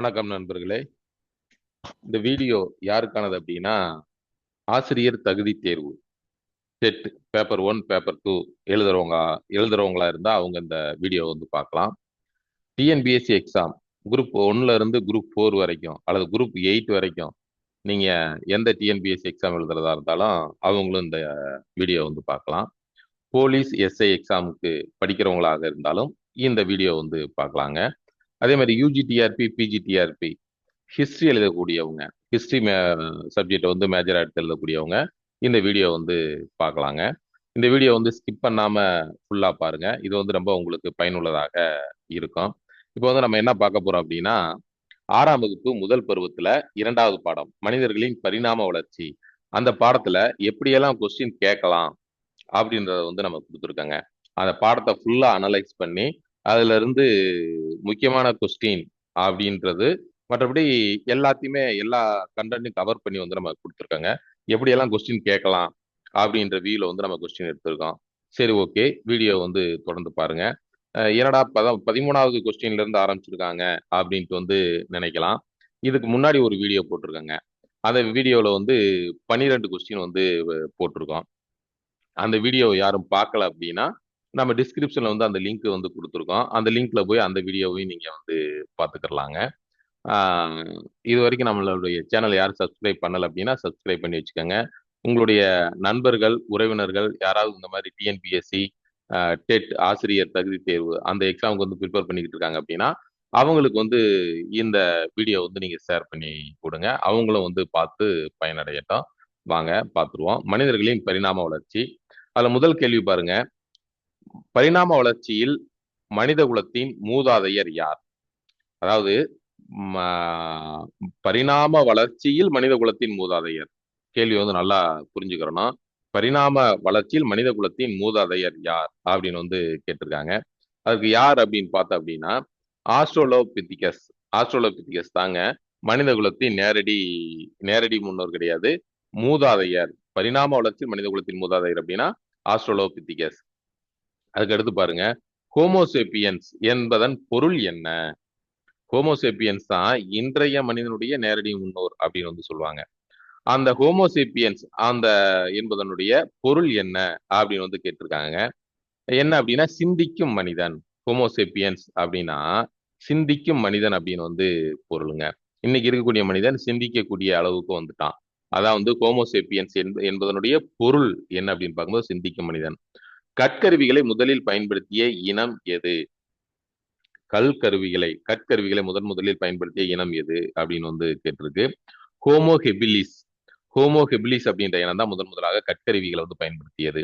வணக்கம் நண்பர்களே. இந்த வீடியோ யாருக்கானது அப்படின்னா ஆசிரியர் தகுதி தேர்வு. TET paper one paper two எழுதுறவங்க எழுதுறவங்களா இருந்தா அவங்க இந்த வீடியோ வந்து பார்க்கலாம். டிஎன்பிஎஸ்சி எக்ஸாம் குரூப் ஒன்ல இருந்து குரூப் ஃபோர் வரைக்கும் அல்லது குரூப் எயிட் வரைக்கும் நீங்க எந்த டிஎன்பிஎஸ்சி எக்ஸாம் எழுதுறதா இருந்தாலும் அவங்களும் இந்த வீடியோ வந்து பார்க்கலாம். போலீஸ் எஸ்ஐ எக்ஸாமுக்கு படிக்கிறவங்களாக இருந்தாலும் இந்த வீடியோ வந்து பார்க்கலாங்க. அதே மாதிரி UG TRB PG TRB history எழுதக்கூடியவங்க history மே சப்ஜெக்ட் வந்து மேஜராக எடுத்து எழுதக்கூடியவங்க இந்த வீடியோ வந்து பார்க்கலாங்க. இந்த வீடியோ வந்து ஸ்கிப் பண்ணாமல் ஃபுல்லாக பாருங்க. இது வந்து ரொம்ப உங்களுக்கு பயனுள்ளதாக இருக்கும். இப்போ வந்து நம்ம என்ன பார்க்க போகிறோம் அப்படின்னா ஆறாம் வகுப்பு முதல் பருவத்தில் இரண்டாவது பாடம் மனிதர்களின் பரிணாம வளர்ச்சி. அந்த பாடத்தில் எப்படியெல்லாம் கொஸ்டின் கேட்கலாம் அப்படின்றத வந்து நம்ம கொடுத்துருக்கோங்க. அந்த பாடத்தை ஃபுல்லாக அனலைஸ் பண்ணி அதுலேருந்து முக்கியமான கொஸ்டின் அப்படின்றது மற்றபடி எல்லாத்தையுமே எல்லா கண்டென்ட்டும் கவர் பண்ணி வந்து நம்ம கொடுத்துருக்கோங்க. எப்படியெல்லாம் கொஸ்டின் கேட்கலாம் அப்படின்ற வியூல வந்து நம்ம கொஸ்டின் எடுத்திருக்கோம். சரி ஓகே வீடியோ வந்து தொடர்ந்து பாருங்க. என்னடா பத பதிமூணாவது கொஸ்டின்ல இருந்து ஆரம்பிச்சிருக்காங்க அப்படின்ட்டு வந்து நினைக்கலாம். இதுக்கு முன்னாடி ஒரு வீடியோ போட்டிருக்காங்க. அந்த வீடியோவில் வந்து பன்னிரெண்டு கொஸ்டின் வந்து போட்டிருக்கோம். அந்த வீடியோ யாரும் பார்க்கல அப்படின்னா நம்ம டிஸ்கிரிப்ஷன்ல வந்து அந்த லிங்க் வந்து கொடுத்துருக்கோம். அந்த லிங்க்ல போய் அந்த வீடியோவையும் நீங்க வந்து பார்த்துக்கலாங்க. இது வரைக்கும் நம்மளுடைய சேனல் யாரும் சப்ஸ்கிரைப் பண்ணல அப்படின்னா சப்ஸ்கிரைப் பண்ணி வச்சுக்கோங்க. உங்களுடைய நண்பர்கள் உறவினர்கள் யாராவது இந்த மாதிரி டிஎன்பிஎஸ்சி டெட் ஆசிரியர் தகுதி தேர்வு அந்த எக்ஸாமுக்கு வந்து ப்ரிப்பேர் பண்ணிக்கிட்டு இருக்காங்க அப்படின்னா அவங்களுக்கு வந்து இந்த வீடியோ வந்து நீங்க ஷேர் பண்ணி கொடுங்க. அவங்களும் வந்து பார்த்து பயனடையட்டும். வாங்க பார்த்துருவோம். மனிதர்களின் பரிணாம வளர்ச்சி. அதில் முதல் கேள்வி பாருங்க. பரிணாம வளர்ச்சியில் மனித குலத்தின் மூதாதையர் யார்? அதாவது பரிணாம வளர்ச்சியில் மனித குலத்தின் மூதாதையர். கேள்வி வந்து நல்லா புரிஞ்சுக்கிறணும் பரிணாம வளர்ச்சியில் மனித குலத்தின் மூதாதையர் யார் அப்படின்னு வந்து கேட்டிருக்காங்க. அதுக்கு யார் அப்படின்னு பார்த்தா அப்படின்னா ஆஸ்ட்ரோலோபித்திகஸ். ஆஸ்ட்ரோலோபித்திகஸ் தாங்க மனித குலத்தின் நேரடி நேரடி முன்னோர் கிடையாது. மூதாதையர். பரிணாம வளர்ச்சியில் மனித குலத்தின் மூதாதையர் அப்படின்னா ஆஸ்ட்ரோலோபித்திகஸ். அதுக்கு அடுத்து பாருங்க ஹோமோசேப்பியன்ஸ் என்பதன் பொருள் என்ன? ஹோமோசேப்பியன்ஸ் தான் இன்றைய மனிதனுடைய நேரடி முன்னோர் அப்படின்னு வந்து சொல்லுவாங்க. அந்த ஹோமோசேப்பியன்ஸ் அந்த என்பதனுடைய பொருள் என்ன அப்படின்னு வந்து கேட்டிருக்காங்க. என்ன அப்படின்னா சிந்திக்கும் மனிதன் ஹோமோசேப்பியன்ஸ் அப்படின்னா சிந்திக்கும் மனிதன் அப்படின்னு வந்து பொருளுங்க. இன்னைக்கு இருக்கக்கூடிய மனிதன் சிந்திக்கக்கூடிய அளவுக்கு வந்துட்டான். அதான் வந்து ஹோமோசேப்பியன்ஸ் என்பதனுடைய பொருள் என்ன அப்படின்னு பார்க்கும்போது சிந்திக்கும் மனிதன். கற்கருவிகளை முதலில் பயன்படுத்திய இனம் எது? கல் கருவிகளை கற்கருவிகளை முதன் முதலில் பயன்படுத்திய இனம் எது? அப்படின்னு வந்து கேட்டிருக்கு. Homo habilis. ஹோமோ ஹெபிலிஸ் அப்படின்ற இனம் தான் முதன் முதலாக கற்கருவிகளை வந்து பயன்படுத்தியது.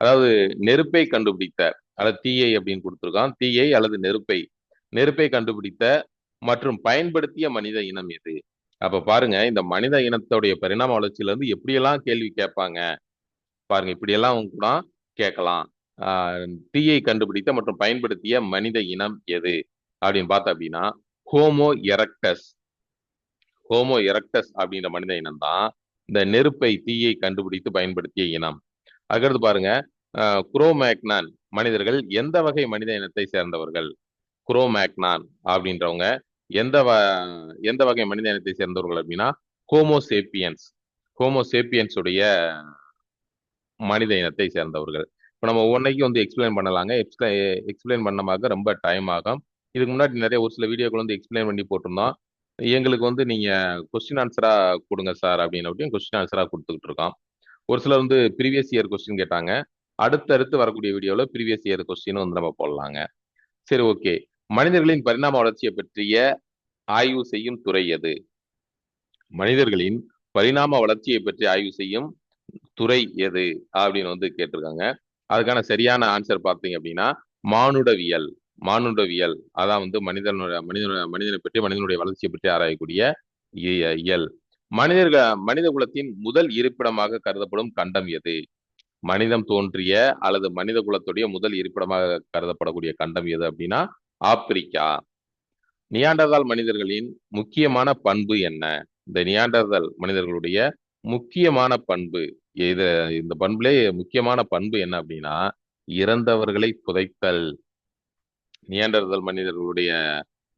அதாவது நெருப்பை கண்டுபிடித்த அல்லது தீயை அப்படின்னு கொடுத்துருக்கான். தீயை அல்லது நெருப்பை நெருப்பை கண்டுபிடித்த மற்றும் பயன்படுத்திய மனித இனம் எது? அப்ப பாருங்க இந்த மனித இனத்துடைய பரிணாம வளர்ச்சியில இருந்து எப்படியெல்லாம் கேள்வி கேட்பாங்க? பாருங்க இப்படியெல்லாம் கூட கேட்கலாம். தீயை கண்டுபிடித்த மற்றும் பயன்படுத்திய மனித இனம் எது? அப்படின்னு பார்த்தா அப்படின்னா ஹோமோ எரக்டஸ். ஹோமோ எரக்டஸ் அப்படின்ற மனித இனம் தான் இந்த நெருப்பை தீயை கண்டுபிடித்து பயன்படுத்திய இனம். அதுக்கடுத்து பாருங்க குரோமேக்னான் மனிதர்கள் எந்த வகை மனித இனத்தை சேர்ந்தவர்கள்? குரோமேக்னான் அப்படின்றவங்க எந்த வ எந்த வகை மனித இனத்தை சேர்ந்தவர்கள் அப்படின்னா ஹோமோசேப்பியன்ஸ். ஹோமோசேப்பியன்ஸுடைய மனித இனத்தை சேர்ந்தவர்கள். இப்போ நம்ம ஒன்றைக்கு வந்து எக்ஸ்பிளைன் பண்ணலாங்க. எக்ஸ்பிளை எக்ஸ்பிளைன் பண்ணமாக ரொம்ப டைம் ஆகும். இதுக்கு முன்னாடி நிறைய ஒரு சில வீடியோக்கள் வந்து எக்ஸ்பிளைன் பண்ணி போட்டிருந்தோம். எங்களுக்கு வந்து நீங்கள் கொஸ்டின் ஆன்சராக கொடுங்க சார் அப்படின்னு அப்படின்னு கொஸ்டின் ஆன்சராக கொடுத்துக்கிட்டு இருக்கோம். ஒரு சிலர் வந்து ப்ரீவியஸ் இயர் கொஸ்டின் கேட்டாங்க. அடுத்தடுத்து வரக்கூடிய வீடியோவில் ப்ரீவியஸ் இயர் கொஸ்டின் வந்து நம்ம போடலாங்க. சரி ஓகே மனிதர்களின் பரிணாம வளர்ச்சியை பற்றிய ஆய்வு செய்யும் துறை எது? மனிதர்களின் பரிணாம வளர்ச்சியை பற்றி ஆய்வு செய்யும் துறை எது அப்படின்னு வந்து கேட்டிருக்காங்க. அதுக்கான சரியான ஆன்சர் பார்த்தீங்க அப்படின்னா மானுடவியல். மானுடவியல் அதான் வந்து மனிதனுடைய மனிதனுடைய மனிதனை பற்றி மனிதனுடைய வளர்ச்சியை பற்றி ஆராயக்கூடிய இயல். மனிதர்கள் மனித குலத்தின் முதல் இருப்பிடமாக கருதப்படும் கண்டம் எது? மனிதம் தோன்றிய அல்லது மனித குலத்துடைய முதல் இருப்பிடமாக கருதப்படக்கூடிய கண்டம் எது அப்படின்னா ஆப்பிரிக்கா. நியாண்டர்தால் மனிதர்களின் முக்கியமான பண்பு என்ன? இந்த நியாண்டர்தால் மனிதர்களுடைய முக்கியமான பண்பு. இது இந்த பண்புலே முக்கியமான பண்பு என்ன அப்படின்னா இறந்தவர்களை புதைத்தல். நியண்டர்தல் மனிதர்களுடைய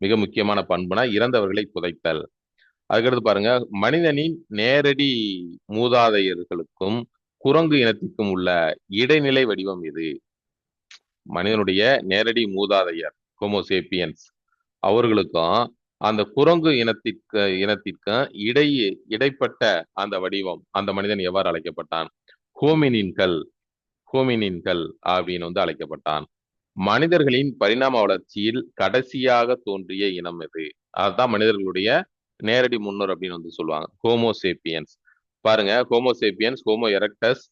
மிக முக்கியமான பண்புனா இறந்தவர்களை புதைத்தல். அதுக்கடுத்து பாருங்க மனிதனின் நேரடி மூதாதையர்களுக்கும் குரங்கு இனத்திற்கும் உள்ள இடைநிலை வடிவம் இது மனிதனுடைய நேரடி மூதாதையர் ஹோமோசேபியன்ஸ் அவர்களுக்கும் அந்த குரங்கு இனத்திற்கு இனத்திற்கும் இடையே இடைப்பட்ட அந்த வடிவம் அந்த மனிதன் எவ்வாறு அழைக்கப்பட்டான்? ஹோமினின்கள் ஹோமினின்கள் அப்படின்னு வந்து அழைக்கப்பட்டான். மனிதர்களின் பரிணாம வளர்ச்சியில் கடைசியாக தோன்றிய இனம் இது அதுதான் மனிதர்களுடைய நேரடி முன்னோர் அப்படின்னு வந்து சொல்லுவாங்க. ஹோமோசேப்பியன்ஸ் பாருங்க ஹோமோசேப்பியன்ஸ் ஹோமோ எரக்டஸ்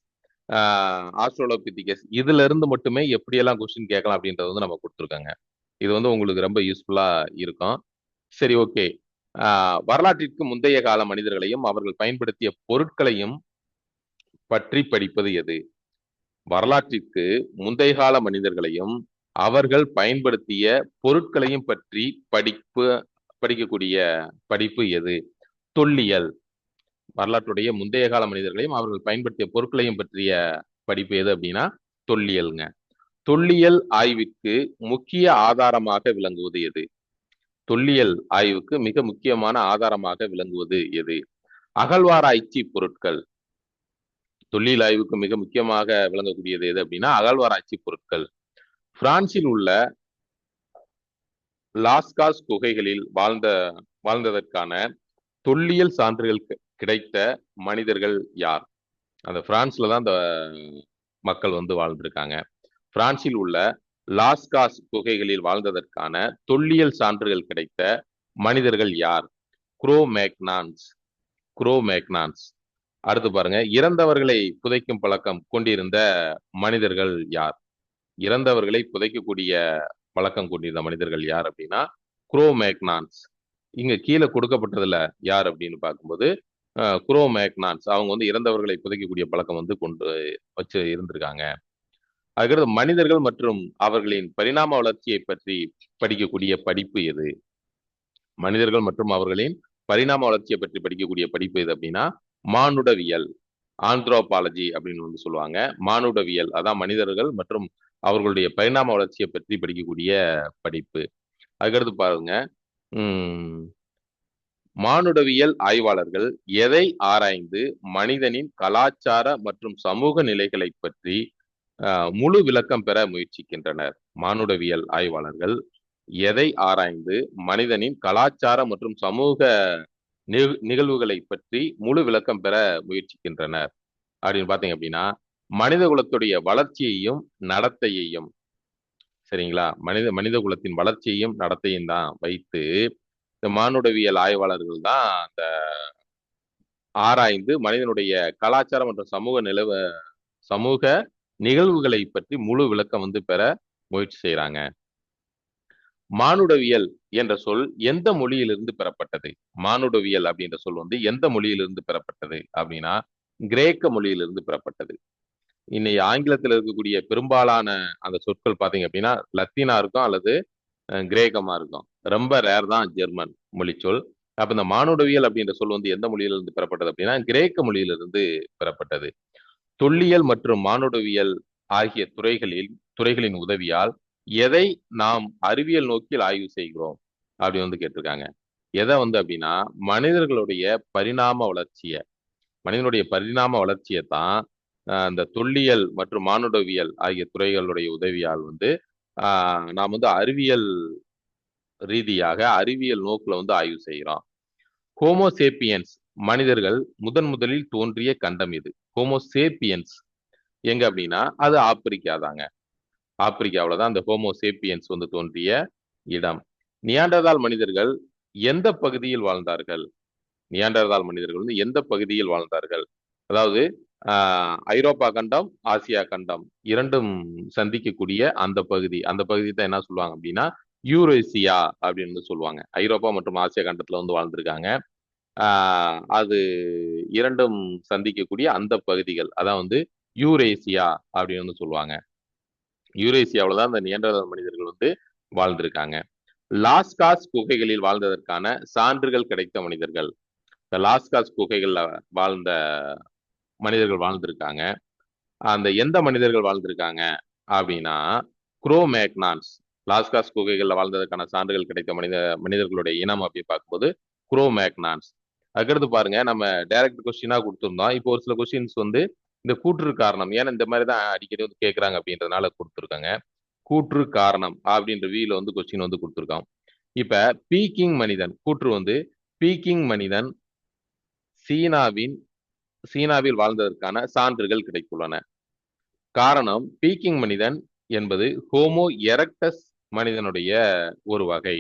ஆஸ்ட்ரோலோபித்திகஸ் இதுல இருந்து மட்டுமே எப்படியெல்லாம் கொஸ்டின் கேட்கலாம் அப்படின்றது வந்து நம்ம கொடுத்துருக்காங்க. இது வந்து உங்களுக்கு ரொம்ப யூஸ்ஃபுல்லா இருக்கும். சரி ஓகே. வரலாற்றிற்கு முந்தைய கால மனிதர்களையும் அவர்கள் பயன்படுத்திய பொருட்களையும் பற்றி படிப்பது எது? வரலாற்றிற்கு முந்தைய கால மனிதர்களையும் அவர்கள் பயன்படுத்திய பொருட்களையும் பற்றி படிப்பு படிக்கக்கூடிய படிப்பு எது? தொல்லியல். வரலாற்றுடைய முந்தைய கால மனிதர்களையும் அவர்கள் பயன்படுத்திய பொருட்களையும் பற்றிய படிப்பு எது அப்படின்னா தொல்லியல்ங்க. தொல்லியல் ஆய்விற்கு முக்கிய ஆதாரமாக விளங்குவது எது? தொல்லியல் ஆய்வுக்கு மிக முக்கியமான ஆதாரமாக விளங்குவது எது? அகழ்வாராய்ச்சி பொருட்கள். தொல்லியல் ஆய்வுக்கு மிக முக்கியமாக விளங்கக்கூடியது எது அப்படின்னா அகழ்வாராய்ச்சி பொருட்கள். பிரான்சில் உள்ள லாஸ்காஸ் குகைகளில் வாழ்ந்த வாழ்ந்ததற்கான தொல்லியல் சான்றுகள் கிடைத்த மனிதர்கள் யார்? அந்த பிரான்ஸ்ல தான் அந்த மக்கள் வந்து வாழ்ந்திருக்காங்க. பிரான்சில் உள்ள லாஸ்காஸ் குகைகளில் வாழ்ந்ததற்கான தொல்லியல் சான்றுகள் கிடைத்த மனிதர்கள் யார்? குரோ மேக்னான்ஸ் குரோ மேக்னான்ஸ் அடுத்து பாருங்க. இறந்தவர்களை புதைக்கும் பழக்கம் கொண்டிருந்த மனிதர்கள் யார்? இறந்தவர்களை புதைக்கக்கூடிய பழக்கம் கொண்டிருந்த மனிதர்கள் யார் அப்படின்னா குரோ மேக்னான்ஸ் இங்க கீழே கொடுக்கப்பட்டதுல யார் அப்படின்னு பார்க்கும்போது குரோ மேக்னான்ஸ் அவங்க வந்து இறந்தவர்களை புதைக்கக்கூடிய பழக்கம் வந்து கொண்டு வச்சு இருந்திருக்காங்க. அதுக்கடுத்து மனிதர்கள் மற்றும் அவர்களின் பரிணாம வளர்ச்சியை பற்றி படிக்கக்கூடிய படிப்பு எது? மனிதர்கள் மற்றும் அவர்களின் பரிணாம வளர்ச்சியை பற்றி படிக்கக்கூடிய படிப்பு எது அப்படின்னா மானுடவியல் ஆந்த்ரோபாலஜி அப்படின்னு வந்து சொல்லுவாங்க. மானுடவியல் அதான் மனிதர்கள் மற்றும் அவர்களுடைய பரிணாம வளர்ச்சியை பற்றி படிக்கக்கூடிய படிப்பு. அதுக்கடுத்து பாருங்க மானுடவியல் ஆய்வாளர்கள் எதை ஆராய்ந்து மனிதனின் கலாச்சார மற்றும் சமூக நிலைகளை பற்றி முழு விளக்கம் பெற முயற்சிக்கின்றனர் மானுடவியல் ஆய்வாளர்கள். எதை ஆராய்ந்து மனிதனின் கலாச்சார மற்றும் சமூக நிகழ்வுகளை பற்றி முழு விளக்கம் பெற முயற்சிக்கின்றனர். அப்படின்னு பார்த்தீங்க அப்படின்னா மனித குலத்துடைய வளர்ச்சியையும் நடத்தையையும் சரிங்களா? மனித மனித குலத்தின் வளர்ச்சியையும் நடத்தையும் தான் வைத்து இந்த மானுடவியல் ஆய்வாளர்கள் தான் அந்த ஆராய்ந்து மனிதனுடைய கலாச்சாரம் மற்றும் சமூக நிலவ சமூக நிகழ்வுகளை பற்றி முழு விளக்கம் வந்து பெற முயற்சி செய்யறாங்க மானுடவியல் என்ற சொல் எந்த மொழியிலிருந்து பெறப்பட்டது? மானுடவியல் அப்படின்ற சொல் வந்து எந்த மொழியிலிருந்து பெறப்பட்டது? அப்படின்னா கிரேக்க மொழியிலிருந்து பெறப்பட்டது. இன்னைக்கு ஆங்கிலத்தில் இருக்கக்கூடிய பெரும்பாலான அந்த சொற்கள் பார்த்தீங்க அப்படின்னா லத்தீனா இருக்கும் அல்லது கிரேக்கமா இருக்கும். ரொம்ப ரேர் தான் ஜெர்மன் மொழி சொல். அப்ப இந்த மானுடவியல் அப்படின்ற சொல் வந்து எந்த மொழியிலிருந்து பெறப்பட்டது அப்படின்னா கிரேக்க மொழியிலிருந்து பெறப்பட்டது. தொல்லியல் மற்றும் மானுடவியல் ஆகிய துறைகளில் துறைகளின் உதவியால் எதை நாம் அறிவியல் நோக்கில் ஆய்வு செய்கிறோம் அப்படி வந்து கேட்டிருக்காங்க. எதை வந்து அப்படின்னா மனிதர்களுடைய பரிணாம வளர்ச்சியை மனிதனுடைய பரிணாம வளர்ச்சியை தான் அந்த தொல்லியல் மற்றும் மானுடவியல் ஆகிய துறைகளுடைய உதவியால் வந்து நாம் வந்து அறிவியல் ரீதியாக அறிவியல் நோக்கில் வந்து ஆய்வு செய்கிறோம். ஹோமோசேப்பியன்ஸ் மனிதர்கள் முதன் முதலில் தோன்றிய கண்டம் இது. ஹோமோசேப்பியன்ஸ் எங்க அப்படின்னா அது ஆப்பிரிக்கா தாங்க ஆப்பிரிக்காவில் தான் அந்த ஹோமோசேப்பியன்ஸ் வந்து தோன்றிய இடம். நியாண்டர்தால் மனிதர்கள் எந்த பகுதியில் வாழ்ந்தார்கள்? நியாண்டர்தால் மனிதர்கள் வந்து எந்த பகுதியில் வாழ்ந்தார்கள்? அதாவது ஐரோப்பா கண்டம் ஆசியா கண்டம் இரண்டும் சந்திக்கக்கூடிய அந்த பகுதி. அந்த பகுதி தான் என்ன சொல்லுவாங்க அப்படின்னா யூரேசியா அப்படின்னு சொல்லுவாங்க. ஐரோப்பா மற்றும் ஆசியா கண்டத்துல வந்து வாழ்ந்திருக்காங்க. அது இரண்டும் சந்திக்கக்கூடிய அந்த பகுதிகள். அதான் வந்து யூரேசியா அப்படின்னு வந்து சொல்லுவாங்க. யூரேசியாவில் தான் அந்த நியண்டர் மனிதர்கள் வந்து வாழ்ந்திருக்காங்க. லாஸ்காஸ் குகைகளில் வாழ்ந்ததற்கான சான்றுகள் கிடைத்த மனிதர்கள். இந்த லாஸ்காஸ் குகைகளில் வாழ்ந்த மனிதர்கள் வாழ்ந்திருக்காங்க. அந்த எந்த மனிதர்கள் வாழ்ந்திருக்காங்க அப்படின்னா குரோ மேக்னான்ஸ் லாஸ்காஸ் குகைகளில் வாழ்ந்ததற்கான சான்றுகள் கிடைத்த மனித மனிதர்களுடைய இனம் அப்படி பார்க்கும்போது குரோ மேக்னான்ஸ் அதுக்கடுத்து பாருங்க. நம்ம டைரக்ட் கொஸ்டினா கொடுத்துருந்தோம். இப்போ ஒரு சில கொஸ்டின்ஸ் வந்து இந்த கூற்று காரணம் ஏன்னா இந்த மாதிரி தான் அடிக்கடி வந்து கேட்குறாங்க அப்படின்றதுனால கொடுத்துருக்காங்க. கூற்று காரணம் அப்படின்ற வீல வந்து கொஸ்டின் வந்து கொடுத்துருக்கோம். இப்ப பீக்கிங் மனிதன் கூற்று வந்து பீக்கிங் மனிதன் சீனாவின் சீனாவில் வாழ்ந்ததற்கான சான்றுகள் கிடைத்துள்ளன. காரணம் பீக்கிங் மனிதன் என்பது ஹோமோ எரக்டஸ் மனிதனுடைய ஒரு வகை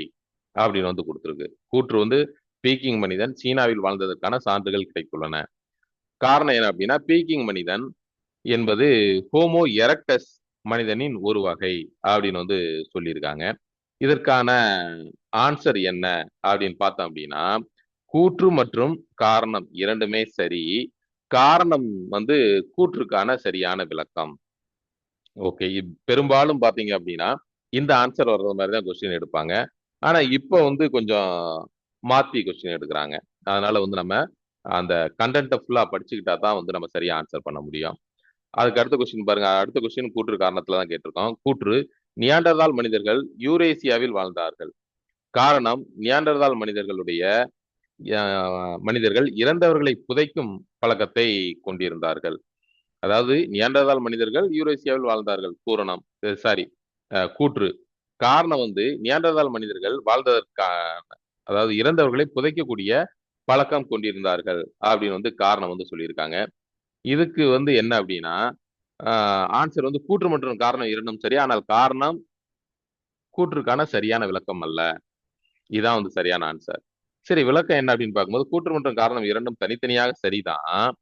அப்படின்னு வந்து கொடுத்துருக்கு. கூற்று வந்து பீக்கிங் மனிதன் சீனாவில் வாழ்ந்ததற்கான சான்றுகள் கிடைத்துள்ளன. காரணம் என்ன அப்படின்னா பீக்கிங் மனிதன் என்பது ஹோமோ எரக்டஸ் மனிதனின் ஒரு வகை அப்படின்னு வந்து சொல்லியிருக்காங்க. இதற்கான ஆன்சர் என்ன அப்படின்னு பார்த்தோம் அப்படின்னா கூற்று மற்றும் காரணம் இரண்டுமே சரி. காரணம் வந்து கூற்றுக்கான சரியான விளக்கம். ஓகே பெரும்பாலும் பார்த்தீங்க அப்படின்னா இந்த ஆன்சர் வர்றது மாதிரி தான் கொஸ்டின் எடுப்பாங்க. ஆனால் இப்போ வந்து கொஞ்சம் மாத்தி கொஸ்டின் எடுக்கிறாங்க. அதனால வந்து நம்ம அந்த கண்டென்ட்டை ஃபுல்லா படிச்சுக்கிட்டா தான் வந்து நம்ம சரியா ஆன்சர் பண்ண முடியும். அதுக்கு அடுத்த கொஸ்டின் பாருங்க. அடுத்த கொஸ்டின் கூற்று காரணத்துல தான் கேட்டிருக்கோம். கூற்று நியாண்டர்தால் மனிதர்கள் யூரேசியாவில் வாழ்ந்தார்கள். காரணம் நியாண்டர்தால் மனிதர்களுடைய மனிதர்கள் இறந்தவர்களை புதைக்கும் பழக்கத்தை கொண்டிருந்தார்கள். அதாவது நியாண்டர்தால் மனிதர்கள் யூரேசியாவில் வாழ்ந்தார்கள். பூரணம். சாரி கூற்று. காரணம் வந்து நியாண்டர்தால் மனிதர்கள் வாழ்ந்ததற்கான அதாவது இறந்தவர்களை புதைக்கக்கூடிய பழக்கம் கொண்டிருந்தார்கள் அப்படின்னு வந்து காரணம் வந்து சொல்லியிருக்காங்க. இதுக்கு வந்து என்ன அப்படின்னா ஆன்சர் வந்து கூற்று மற்றும் காரணம் இரண்டும் சரி ஆனால் காரணம் கூற்றுக்கான சரியான விளக்கம் அல்ல. இதுதான் வந்து சரியான ஆன்சர் சரி விளக்கம் என்ன அப்படின்னு பார்க்கும்போது கூற்று மற்றும் காரணம் இரண்டும் தனித்தனியாக சரிதான்.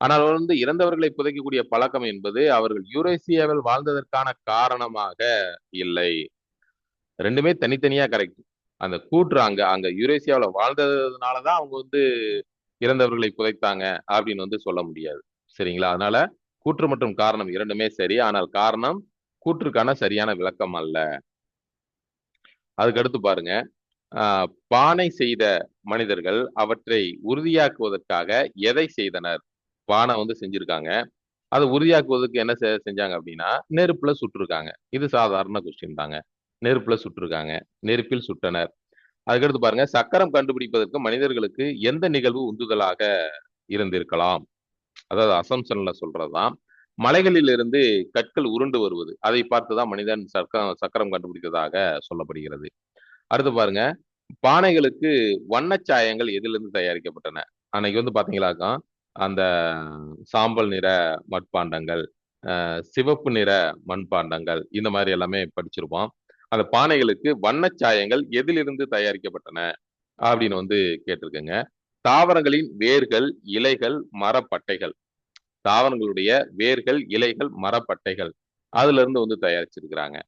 ஆனால் வந்து இறந்தவர்களை புதைக்கக்கூடிய பழக்கம் என்பது அவர்கள் யூரேசியாவில் வாழ்ந்ததற்கான காரணமாக இல்லை. ரெண்டுமே தனித்தனியா கரெக்ட் அந்த கூற்று அங்க அங்க யூரேசியாவில் வாழ்ந்ததுனாலதான் அவங்க வந்து இறந்தவர்களை புதைத்தாங்க அப்படின்னு வந்து சொல்ல முடியாது. சரிங்களா? அதனால கூற்று மற்றும் காரணம் இரண்டுமே சரி. ஆனால் காரணம் கூற்றுக்கான சரியான விளக்கம் அல்ல. அதுக்கடுத்து பாருங்க. பானை செய்த மனிதர்கள் அவற்றை உறுதியாக்குவதற்காக எதை செய்தனர்? பானை வந்து செஞ்சிருக்காங்க. அதை உறுதியாக்குவதற்கு என்ன செஞ்சாங்க அப்படின்னா நெருப்புல சுட்டிருக்காங்க. இது சாதாரண கொஸ்டின் தாங்க. நெருப்புல சுட்டிருக்காங்க. நெருப்பில் சுட்டனர். அதுக்கடுத்து பாருங்க சக்கரம் கண்டுபிடிப்பதற்கு மனிதர்களுக்கு எந்த நிகழ்வு உந்துதலாக இருந்திருக்கலாம்? அதாவது அசம்சன்ல சொல்றதுதான். மலைகளில் இருந்து கற்கள் உருண்டு வருவது அதை பார்த்துதான் மனிதன் சக்கரம் சக்கரம் கண்டுபிடித்ததாக சொல்லப்படுகிறது. அடுத்து பாருங்க பானைகளுக்கு வண்ணச்சாயங்கள் எதிலிருந்து தயாரிக்கப்பட்டன? அன்னைக்கு வந்து பாத்தீங்களாக்கா அந்த சாம்பல் நிற மட்பாண்டங்கள் சிவப்பு நிற மண்பாண்டங்கள் இந்த மாதிரி எல்லாமே படிச்சிருப்போம். அந்த பானைகளுக்கு வண்ணச்சாயங்கள் எதிலிருந்து தயாரிக்கப்பட்டன அப்படின்னு வந்து கேட்டிருக்குங்க. தாவரங்களின் வேர்கள் இலைகள் மரப்பட்டைகள். தாவரங்களுடைய வேர்கள் இலைகள் மரப்பட்டைகள் அதுல இருந்து வந்து தயாரிச்சிருக்கிறாங்க.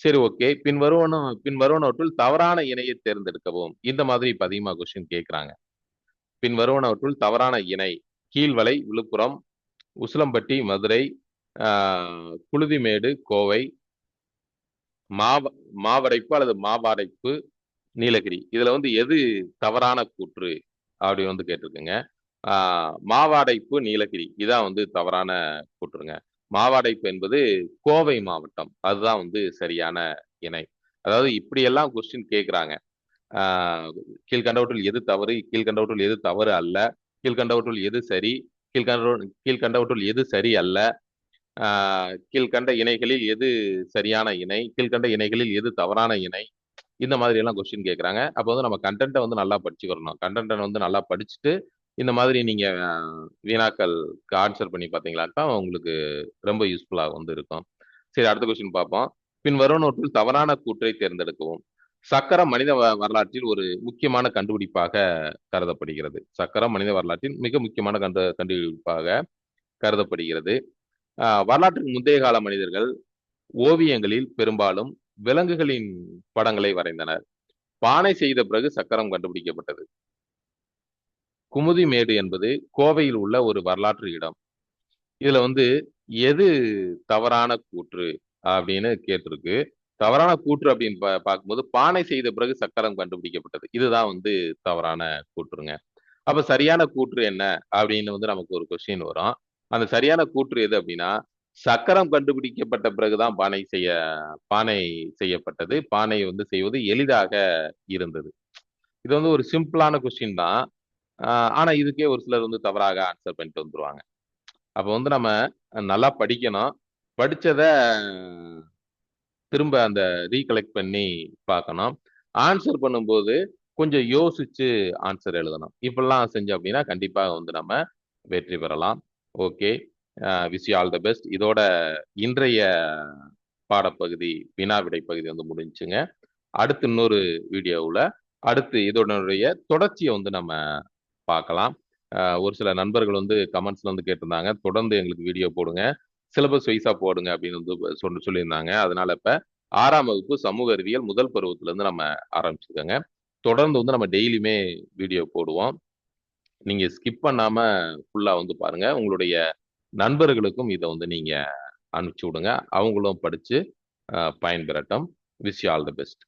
சரி ஓகே. பின் வருவனும் பின் வருவனவற்றுள் தவறான இணையை தேர்ந்தெடுக்கவும் இந்த மாதிரி இப்ப அதிகமாக கொஸ்டின் கேட்கிறாங்க பின் வருவனவற்றுள் தவறான இணை கீழ்வலை விழுப்புரம் உசிலம்பட்டி மதுரை குளுதிமேடு கோவை மாவ மாவடைப்பு அல்லது மாவாடைப்பு நீலகிரி. இதுல வந்து எது தவறான கூற்று அப்படி வந்து கேட்டிருக்குங்க. மாவாடைப்பு நீலகிரி. இதான் வந்து தவறான கூற்றுங்க. மாவாடைப்பு என்பது கோவை மாவட்டம். அதுதான் வந்து சரியான இணை. அதாவது இப்படியெல்லாம் கொஸ்டின் கேட்குறாங்க கீழ்கண்டவற்றுள் எது தவறு கீழ்கண்டவற்றுள் எது தவறு அல்ல கீழ்கண்டவற்றுள் எது சரி கீழ்கண்ட கீழ்கண்டவற்றுள் எது சரி அல்ல கீழ்கண்ட இணைகளில் எது சரியான இணை கீழ்கண்ட இணைகளில் எது தவறான இணை? இந்த மாதிரி எல்லாம் கொஸ்டின் கேட்குறாங்க அப்போ வந்து நம்ம கண்டென்ட்டை வந்து நல்லா படிச்சுக்கிறணும் கண்டென்ட்டை வந்து நல்லா படிச்சுட்டு இந்த மாதிரி நீங்கள் வீணாக்களுக்கு ஆன்சர் பண்ணி பார்த்தீங்களாக்கா உங்களுக்கு ரொம்ப யூஸ்ஃபுல்லாக வந்து இருக்கும். சரி அடுத்த கொஸ்டின் பார்ப்போம். பின் வருவனவற்றில் தவறான கூற்றை தேர்ந்தெடுக்கவும். சக்கரம் மனித வரலாற்றில் ஒரு முக்கியமான கண்டுபிடிப்பாக கருதப்படுகிறது. சக்கரம் மனித வரலாற்றில் மிக முக்கியமான கண்டு கண்டுபிடிப்பாக கருதப்படுகிறது. வரலாற்றின் முந்தைய கால மனிதர்கள் ஓவியங்களில் பெரும்பாலும் விலங்குகளின் படங்களை வரைந்தனர். பானை செய்த பிறகு சக்கரம் கண்டுபிடிக்கப்பட்டது. குமுதிமேடு என்பது கோவையில் உள்ள ஒரு வரலாற்று இடம். இதுல வந்து எது தவறான கூற்று அப்படின்னு கேட்டிருக்கு. தவறான கூற்று அப்படின்னு பார்க்கும்போது பானை செய்த பிறகு சக்கரம் கண்டுபிடிக்கப்பட்டது. இதுதான் வந்து தவறான கூற்றுங்க. அப்ப சரியான கூற்று என்ன அப்படின்னு வந்து நமக்கு ஒரு கொஸ்டின் வரும். அந்த சரியான கூற்று எது அப்படின்னா சக்கரம் கண்டுபிடிக்கப்பட்ட பிறகுதான் பானை செய்ய பானை செய்யப்பட்டது. பானை வந்து செய்வது எளிதாக இருந்தது. இது வந்து ஒரு சிம்பிளான கொஸ்டின் தான். ஆனா இதுக்கே ஒரு சிலர் வந்து தவறாக ஆன்சர் பண்ணிட்டு வந்துருவாங்க. அப்போ வந்து நம்ம நல்லா படிக்கணும். படிச்சத திரும்ப அந்த ரீகலெக்ட் பண்ணி பார்க்கணும். ஆன்சர் பண்ணும்போது கொஞ்சம் யோசிச்சு ஆன்சர் எழுதணும். இப்பெல்லாம் செஞ்சோம் அப்படின்னா கண்டிப்பாக வந்து நம்ம வெற்றி பெறலாம். Okay wish all the best இதோட இன்றைய பாடப்பகுதி வினா விடை பகுதி வந்து முடிஞ்சுங்க. அடுத்து இன்னொரு வீடியோவில் அடுத்து இதோடைய தொடர்ச்சியை வந்து நம்ம பார்க்கலாம். Uh, ஒரு சில நண்பர்கள் வந்து கமெண்ட்ஸ்ல வந்து கேட்டிருந்தாங்க. தொடர்ந்து எங்களுக்கு வீடியோ போடுங்க. சிலபஸ் வைஸா போடுங்க அப்படின்னு வந்து சொல்லி சொல்லியிருந்தாங்க. அதனால இப்ப ஆறாம் வகுப்பு சமூக அறிவியல் முதல் பருவத்துல இருந்து நம்ம ஆரம்பிச்சிருக்கோங்க. தொடர்ந்து வந்து நம்ம டெய்லியுமே வீடியோ போடுவோம். நீங்க ஸ்கிப் பண்ணாம ஃபுல்லா வந்து பாருங்க. உங்களுடைய நண்பர்களுக்கும் இதை வந்து நீங்க அனுப்பிச்சு விடுங்க. அவங்களும் படிச்சு பயன்பெறட்டும். Wish all the best